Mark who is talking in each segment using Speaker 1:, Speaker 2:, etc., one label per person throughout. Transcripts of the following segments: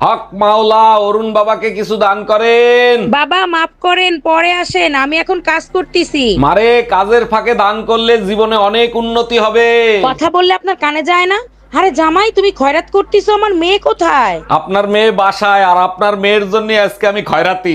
Speaker 1: হক মাওলা অরুণ বাবাকে কিছু দান করেন।
Speaker 2: বাবা মাফ করেন পরে আসেন আমি এখন কাজ করতেছি।
Speaker 1: মারে কাজের ফাঁকে দান করলে জীবনে অনেক উন্নতি হবে।
Speaker 2: কথা বললে আপনার কানে যায় না? আরে জামাই তুমি খয়রাত করতেছো আমার মেয়ে কোথায়?
Speaker 1: আপনার মেয়ে বাসায় আর আপনার মেয়ের জন্য আজকে আমি খয়রাতি।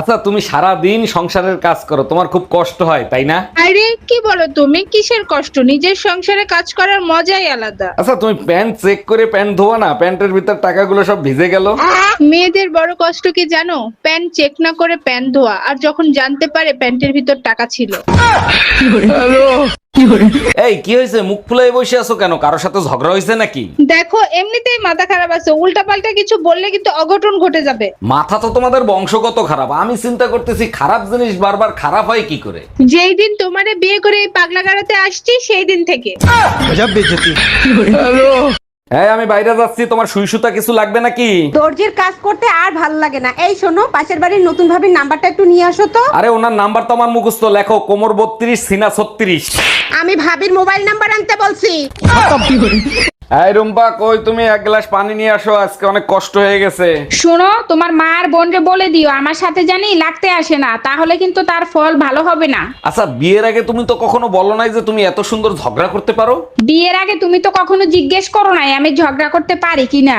Speaker 1: আচ্ছা তুমি সারা দিন সংসারের কাজ করো তোমার খুব কষ্ট হয় তাই না?
Speaker 3: আরে কি বলো তুমি? কিসের কষ্ট? নিজের সংসারে কাজ করার মজাই আলাদা।
Speaker 1: আচ্ছা তুমি প্যান্ট চেক করে প্যান্ট ধোয়া না প্যান্টের ভিতর টাকাগুলো সব ভিজে গেল?
Speaker 3: মেয়েদের বড় কষ্ট কি জানো? প্যান্ট চেক না করে প্যান্ট ধোয়া আর যখন জানতে পারে প্যান্টের ভিতর টাকা ছিল।
Speaker 1: এই কি হয়েছে? মুখ ফুলাই বসে আছো কেন? কারোর সাথে ঝগড়া হয়েছে নাকি?
Speaker 3: দেখো এমনিতেই মাথা খারাপ আছে। উল্টা কিছু বললে কিন্তু অঘটন ঘটে যাবে।
Speaker 1: মাথা তো তোমাদের বংশগত খারাপ। আমি চিন্তা করতেছি খারাপ জিনিস বারবার খারাপ হয় কি করে?
Speaker 3: যেই দিন তোমারে বিয়ে করে এই পাগলা গাড়াতে আসছি সেই দিন থেকে।
Speaker 1: হ্যাঁ আমি বাইরে যাচ্ছি। তোমার সুই সুতা কিছু লাগবে নাকি?
Speaker 4: দর্জির কাজ করতে আর ভালো লাগে না। এই শোনো পাশের বাড়ির নতুন ভাবির নাম্বারটা একটু নিয়ে আসো তো।
Speaker 1: আরে ওনার নাম্বার তো আমার মুখস্থ। লেখো কোমর বত্রিশ সিনা ছত্রিশ।
Speaker 4: আমি ভাবির মোবাইল নাম্বার আনতে বলছি।
Speaker 1: এই রুম্পা কই তুমি? এক গ্লাস পানি নিয়ে আসো আজকে অনেক কষ্ট হয়ে গেছে।
Speaker 5: শোনো তোমার মা আর বোনরে বলে দিও আমার সাথে জানি লাগতে আসে না তাহলে কিন্তু তার ফল ভালো হবে না।
Speaker 1: আচ্ছা বিয়ের আগে তুমি তো কখনো বলো নাই যে তুমি এত সুন্দর ঝগড়া করতে পারো?
Speaker 5: বিয়ের আগে তুমি তো কখনো জিজ্ঞেস করো নাই আমি ঝগড়া করতে পারি কিনা?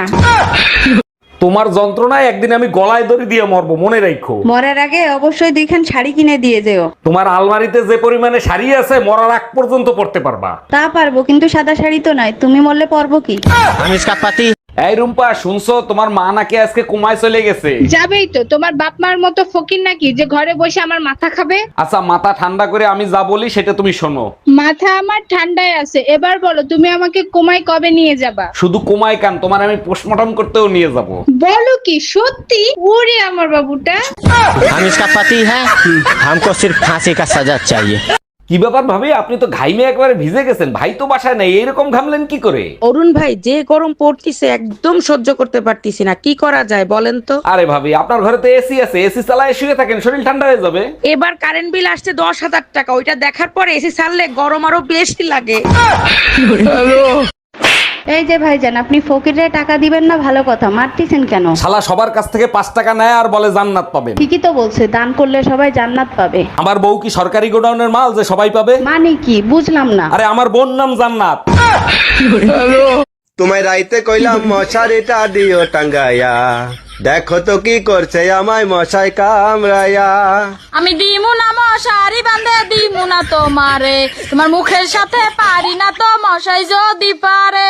Speaker 1: তোমার যন্ত্রণায় একদিন আমি গলায় দড়ি দিয়ে মরবো মনে রাখো।
Speaker 4: মরার আগে অবশ্যই দুইখান শাড়ি কিনে দিয়ে যেও।
Speaker 1: তোমার আলমারিতে যে পরিমাণে শাড়ি আছে মরার আগ পর্যন্ত পড়তে পারবা।
Speaker 4: তা পারব কিন্তু সাদা শাড়ি তো নাই তুমি মরলে পরবো কি?
Speaker 6: আমি
Speaker 1: এই রুম্পা শুনছো তোমার মা নাকি আজকে কুমায় চলে গেছে
Speaker 3: যাবেই তো তোমার বাপ মার মতো ফকির নাকি যে ঘরে বসে আমার মাথা খাবে
Speaker 1: আচ্ছা মাথা ঠান্ডা করে আমি যা বলি সেটা তুমি শোনো
Speaker 3: মাথা আমার ঠান্ডায় আছে এবার বলো তুমি আমাকে কোমায় কবে নিয়ে যাবা
Speaker 1: শুধু কুমায় কান তোমার আমি পোস্টমর্টম করতেও নিয়ে যাব
Speaker 3: বলো কি সত্যি ওরে আমার বাবুটা
Speaker 6: हम इसका पति है हमको सिर्फ फांसी का सजा चाहिए
Speaker 1: কি ব্যাপার ভাবি? আপনি তো ঘাইমে একবারে ভিজে গেছেন। ভাই তো বাসায় নাই এরকম ঘামলেন কি করে?
Speaker 2: অরুণ ভাই যে গরম পড়তিছে একদম সহ্য করতে পারতিছি না। কি করা যায় বলেন তো?
Speaker 1: আরে ভাবি আপনার ঘরে তো এসি আছে এসি চালায় শুয়ে থাকেন শরীর ঠান্ডা হয়ে যাবে।
Speaker 2: এবার কারেন্ট বিল আসছে দশ হাজার টাকা ওইটা দেখার পরে এসি ছাড়লে গরম আরও বেশি লাগে।
Speaker 4: এই যে ভাইজান আপনি ফকিরে টাকা দিবেন না? ভালো কথা মারতেছেন কেন?
Speaker 1: শালা সবার কাছ থেকে পাঁচ টাকা নেয় আর বলে জান্নাত পাবেন
Speaker 4: ঠিকই তো বলছে দান করলে সবাই জান্নাত পাবে।
Speaker 1: আমার বউ কি সরকারি গোডাউনের মাল যে সবাই পাবে?
Speaker 4: মানে কি? বুঝলাম না।
Speaker 1: আরে আমার বোন নাম জান্নাত।
Speaker 7: তোমায় রাইতে কইলাম মশারিটা দিও টাঙ্গাইয়া। দেখো তো কি করছে আমায় মশাই কামড়াইয়া।
Speaker 5: আমি দিমু না মশারি বান্ধে দিমু না তোমারে। তোমার মুখের সাথে পারি না তো মশাই যদি পারে।